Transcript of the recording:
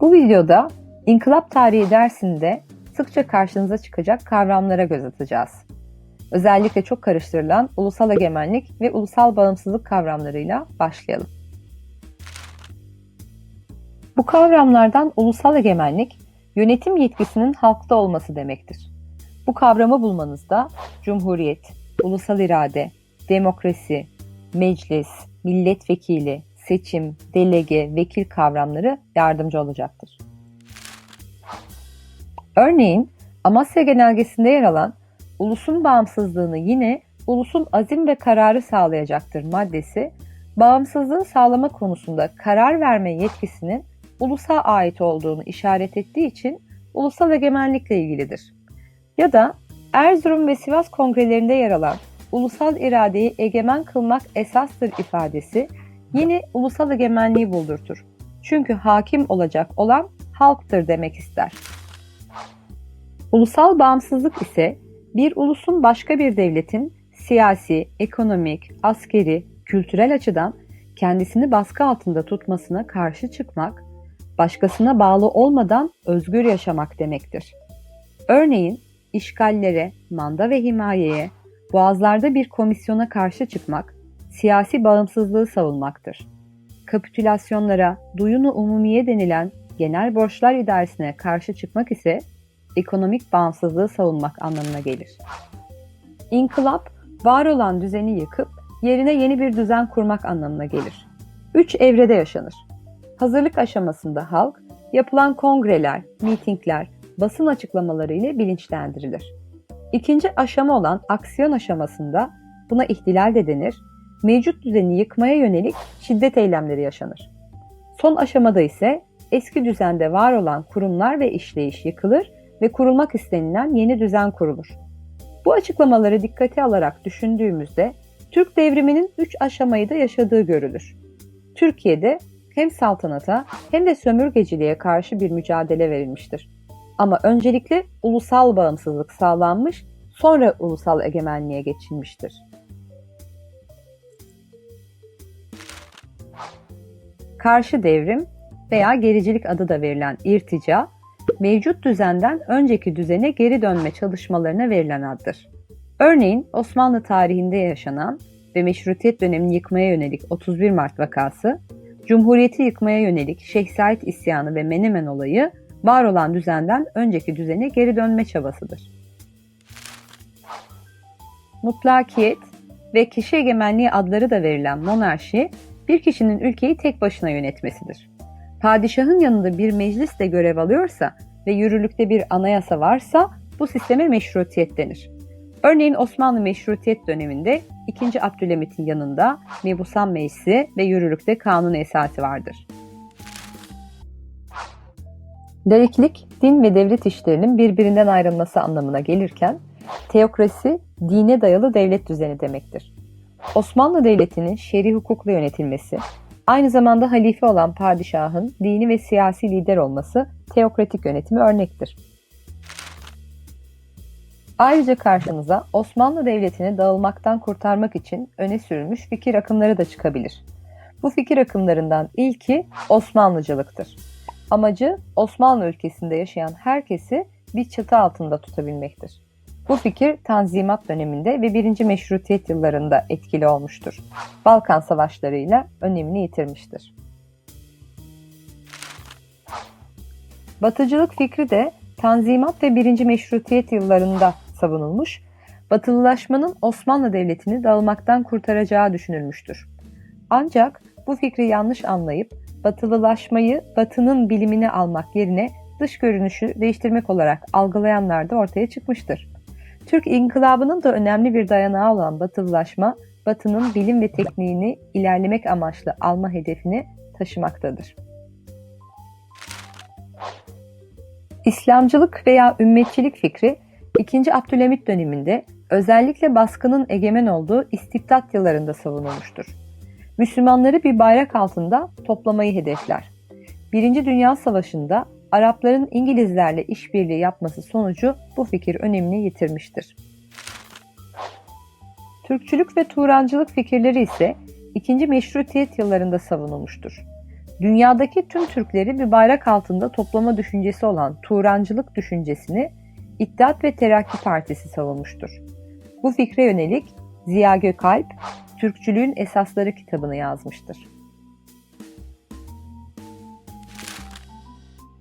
Bu videoda İnkılap Tarihi dersinde sıkça karşınıza çıkacak kavramlara göz atacağız. Özellikle çok karıştırılan ulusal egemenlik ve ulusal bağımsızlık kavramlarıyla başlayalım. Bu kavramlardan ulusal egemenlik, yönetim yetkisinin halkta olması demektir. Bu kavramı bulmanızda cumhuriyet, ulusal irade, demokrasi, meclis, milletvekili, seçim, delege, vekil kavramları yardımcı olacaktır. Örneğin Amasya Genelgesi'nde yer alan ulusun bağımsızlığını yine ulusun azim ve kararı sağlayacaktır maddesi, bağımsızlığı sağlama konusunda karar verme yetkisinin ulusa ait olduğunu işaret ettiği için ulusal egemenlikle ilgilidir. Ya da Erzurum ve Sivas kongrelerinde yer alan ulusal iradeyi egemen kılmak esastır ifadesi yine ulusal egemenliği buldurtur. Çünkü hakim olacak olan halktır demek ister. Ulusal bağımsızlık ise bir ulusun başka bir devletin siyasi, ekonomik, askeri, kültürel açıdan kendisini baskı altında tutmasına karşı çıkmak, başkasına bağlı olmadan özgür yaşamak demektir. Örneğin işgallere, manda ve himayeye, boğazlarda bir komisyona karşı çıkmak, siyasi bağımsızlığı savunmaktır. Kapitülasyonlara, duyunu umumiye denilen genel borçlar idaresine karşı çıkmak ise ekonomik bağımsızlığı savunmak anlamına gelir. İnkılap, var olan düzeni yıkıp yerine yeni bir düzen kurmak anlamına gelir. Üç evrede yaşanır. Hazırlık aşamasında halk, yapılan kongreler, mitingler, basın açıklamaları ile bilinçlendirilir. İkinci aşama olan aksiyon aşamasında buna ihtilal de denir, mevcut düzeni yıkmaya yönelik şiddet eylemleri yaşanır. Son aşamada ise eski düzende var olan kurumlar ve işleyiş yıkılır ve kurulmak istenilen yeni düzen kurulur. Bu açıklamaları dikkate alarak düşündüğümüzde Türk devriminin üç aşamayı da yaşadığı görülür. Türkiye'de hem saltanata hem de sömürgeciliğe karşı bir mücadele verilmiştir. Ama öncelikle ulusal bağımsızlık sağlanmış, sonra ulusal egemenliğe geçilmiştir. Karşı devrim veya gericilik adı da verilen irtica, mevcut düzenden önceki düzene geri dönme çalışmalarına verilen addır. Örneğin Osmanlı tarihinde yaşanan ve meşrutiyet dönemini yıkmaya yönelik 31 Mart vakası, Cumhuriyeti yıkmaya yönelik Şeyh Said isyanı ve Menemen olayı var olan düzenden önceki düzene geri dönme çabasıdır. Mutlakiyet ve kişi egemenliği adları da verilen monarşi, bir kişinin ülkeyi tek başına yönetmesidir. Padişahın yanında bir meclis de görev alıyorsa ve yürürlükte bir anayasa varsa bu sisteme meşrutiyet denir. Örneğin Osmanlı meşrutiyet döneminde 2. Abdülhamit'in yanında mebusan meclisi ve yürürlükte kanun esası vardır. Laiklik, din ve devlet işlerinin birbirinden ayrılması anlamına gelirken, teokrasi, dine dayalı devlet düzeni demektir. Osmanlı Devleti'nin şer'i hukukla yönetilmesi, aynı zamanda halife olan padişahın dini ve siyasi lider olması teokratik yönetimi örnektir. Ayrıca karşınıza Osmanlı Devleti'ni dağılmaktan kurtarmak için öne sürülmüş fikir akımları da çıkabilir. Bu fikir akımlarından ilki Osmanlıcılıktır. Amacı Osmanlı ülkesinde yaşayan herkesi bir çatı altında tutabilmektir. Bu fikir Tanzimat döneminde ve 1. Meşrutiyet yıllarında etkili olmuştur. Balkan savaşlarıyla önemini yitirmiştir. Batıcılık fikri de Tanzimat ve 1. Meşrutiyet yıllarında savunulmuş, Batılılaşmanın Osmanlı Devleti'ni dağılmaktan kurtaracağı düşünülmüştür. Ancak bu fikri yanlış anlayıp batılılaşmayı batının bilimini almak yerine dış görünüşü değiştirmek olarak algılayanlar da ortaya çıkmıştır. Türk İnkılabı'nın da önemli bir dayanağı olan batılılaşma, batının bilim ve tekniğini ilerlemek amaçlı alma hedefini taşımaktadır. İslamcılık veya ümmetçilik fikri 2. Abdülhamit döneminde özellikle baskının egemen olduğu istibdat yıllarında savunulmuştur. Müslümanları bir bayrak altında toplamayı hedefler. Birinci Dünya Savaşı'nda Arapların İngilizlerle işbirliği yapması sonucu bu fikir önemini yitirmiştir. Türkçülük ve Turancılık fikirleri ise 2. Meşrutiyet yıllarında savunulmuştur. dünyadaki tüm Türkleri bir bayrak altında toplama düşüncesi olan Turancılık düşüncesini İttihat ve Terakki Partisi savunmuştur. Bu fikre yönelik Ziya Gökalp, Türkçülüğün Esasları kitabını yazmıştır.